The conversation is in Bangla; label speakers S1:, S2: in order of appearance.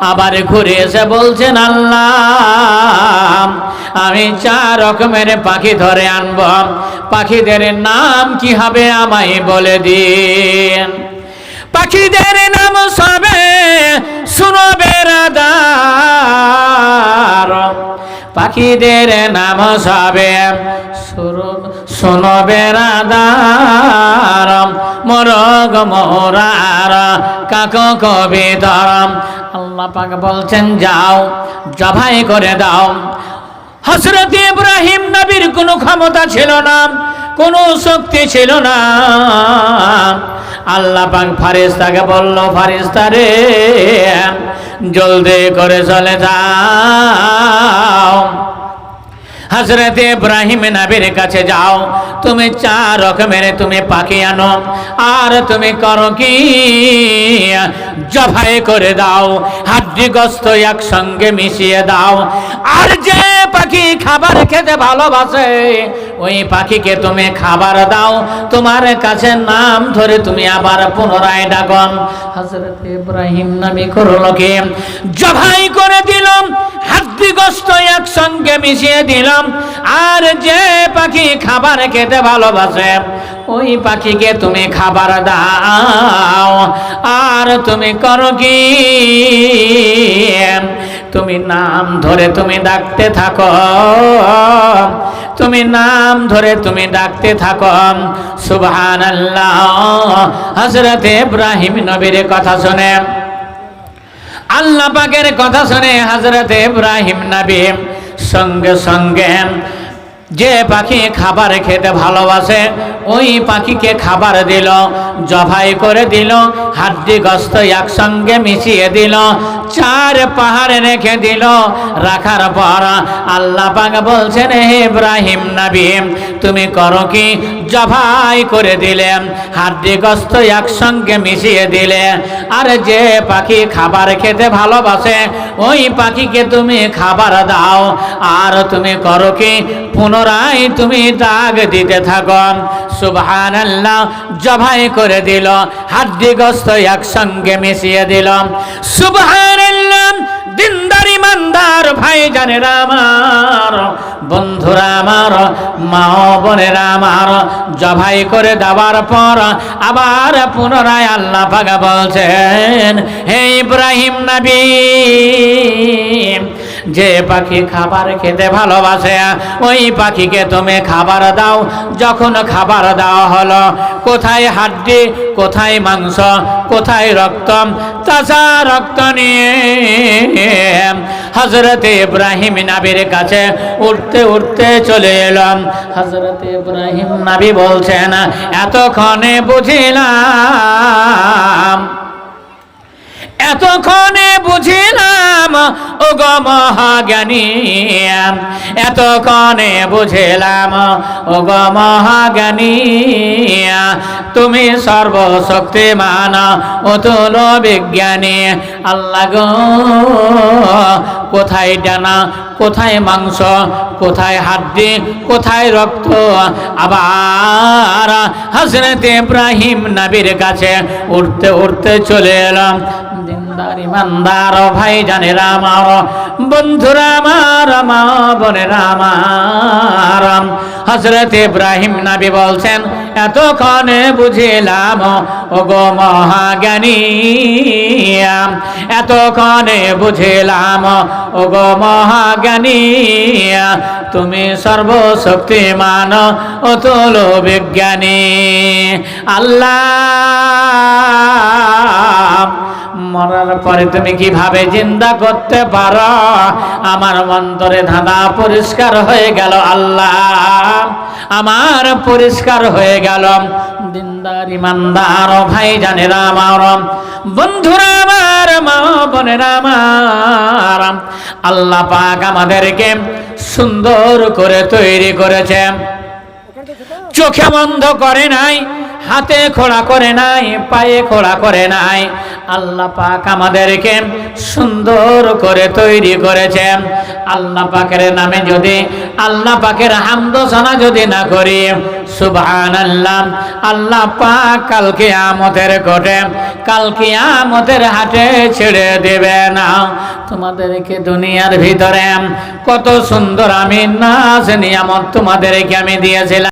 S1: আবার ঘুরে এসে বলছেন, আল্লাহ, আমি চার রকমের পাখি ধরে আনব। পাখিদের নাম কি হবে আমায় বলে দিন। পাখিদের নাম সবে শুনবে বেড়াদার পাখিদের নাম সবে। শুনো বেড়াদার মরগ মোরার কাক কবি ধরম আল্লাহ পাক বলছেন, যাও, জবাই করে দাও। হজরত ইব্রাহিম নবীর কোনো ক্ষমতা ছিল না, কোনো শক্তি ছিল না। আল্লাহ পাক ফারিস্তাকে বলল ফারিস্তা রে, জলদি করে চলে যাও হজরত ইব্রাহিম নবীর কাছে যাও। তুমি চার রকমের তুমি পাখি আনো। আর তুমি করো কি? জবাই করে দাও। হাড্ডি গস্ত একসঙ্গে মিশিয়ে দাও। আর যে পাখি খাবার খেতে ভালোবাসে, ওই পাখিকে তুমি খাবার দাও। তোমার কাছে নাম ধরে তুমি আবার পুনরায় ডাকন হজরত ইব্রাহিম নবী করল কি? জবাই করে একসঙ্গে মিশিয়ে দিলাম। আর যে পাখি খাবার খেতে ভালোবাসে, ওই পাখিকে তুমি খাবার দাও। আর তুমি করো কি? তুমি নাম ধরে তুমি ডাকতে থাকো। তুমি নাম ধরে তুমি ডাকতে থাকো। সুবহান আল্লাহ হজরত ইব্রাহিম নবীর কথা শুনে। আল্লাহ পাকের কথা শুনে হজরত ইব্রাহিম নবী সঙ্গে সঙ্গে যে পাখি খাবার খেতে ভালোবাসে, ওই পাখিকে খাবার দিল, জবাই করে দিল, হাড্ডি গস্ত একসঙ্গে মিশিয়ে দিল, চার পাহাড়ে রেখে দিল। রাখার পর আল্লাহ পাক বলছেন, হে ইব্রাহিম নবী, তুমি করো কি? জবাই করে দিলে, হাড্ডি গস্ত একসঙ্গে মিশিয়ে দিলে। আর যে পাখি খাবার খেতে ভালোবাসে, ওই পাখিকে তুমি খাবার দাও। আর তুমি করো কি? পুনরায় তুমি দাগ দিতে থাকো সুবহান আল্লাহ জবাই করে দিল হাড্ডি গস্ত একসঙ্গে মিশিয়ে দিল। সুবহান আল্লাহ দিনদার ইমানদার ভাই জানেরা আমার, বন্ধুরা আমার, মা বোনেরা আমার, জবাই করে দেওয়ার পর আবার পুনরায় আল্লাহ পাকা বলছেন, হে ইব্রাহিম নবী যে পাখি খাবার খেতে ভালোবাসে, ওই পাখিকে তুমি খাবার দাও। যখন খাবার দেওয়া হলো, কোথায় হাড্ডি, কোথায় মাংস, কোথায় রক্ত? তাজা রক্ত নিয়ে হজরত ইব্রাহিম নাবির কাছে উঠতে উঠতে চলে এলাম। হজরত ইব্রাহিম নাবি বলছেন, এতক্ষণে বুঝিলাম, এতক্ষণে গো মহাজ্ঞানী। এতক্ষণে বুঝিলাম ও গো মহাজ্ঞানী, তুমি সর্বশক্তিমান অতুল বিজ্ঞানী। আল্লাহ গো, কোথায় ডানা, কোথায় মাংস, কোথায় হাড্ডি, কোথায় রক্ত? আবার হজরত ইব্রাহিম নবীর কাছে উঠতে উঠতে চলে এলাম। দিনদার ইমানদার ভাই জানেরা আমার, বন্ধুরা আমার, মা বোনেরা আমার। হজরত ইব্রাহিম নাবি বলছেন, এতক্ষণে বুঝিলাম ও গো মহাজ্ঞানী, এতক্ষণে বুঝিলাম ও গো মহাজ্ঞানী, তুমি সর্বশক্তিমান অতুল বিজ্ঞানী আল্লাহ মরার পরে তুমি কীভাবে জিন্দা করতে পারো? আমার মন্তরে ধাঁধা পরিষ্কার হয়ে গেল, আল্লাহ। আমার পরিষ্কার হয়ে গেল। দিনদার, ইমানদার ভাই জানেরা আমার। বন্ধুরা আমার, মা বোনেরা আমার। আল্লাহ পাক আমাদেরকে সুন্দর করে তৈরি করেছে। চোখে বন্ধ করে নাই, হাতে খোড়া করে নাই, পায়ে খোড়া করে নাই। আল্লাহ পাক আমাদেরকে সুন্দর করে তৈরি করেছেন। আল্লাহ পাকের নামে যদি, আল্লাহ পাকের হামদোসনা যদি না করি সুবহান আল্লাহ আল্লাহ পাক কালকে আমতের কোটে কালকে আমতের হাটে ছেড়ে দেবে না। তোমাদেরকে দুনিয়ার ভিতরে কত সুন্দর আমি নাচ নিয়ামত তোমাদেরকে আমি দিয়েছিলাম।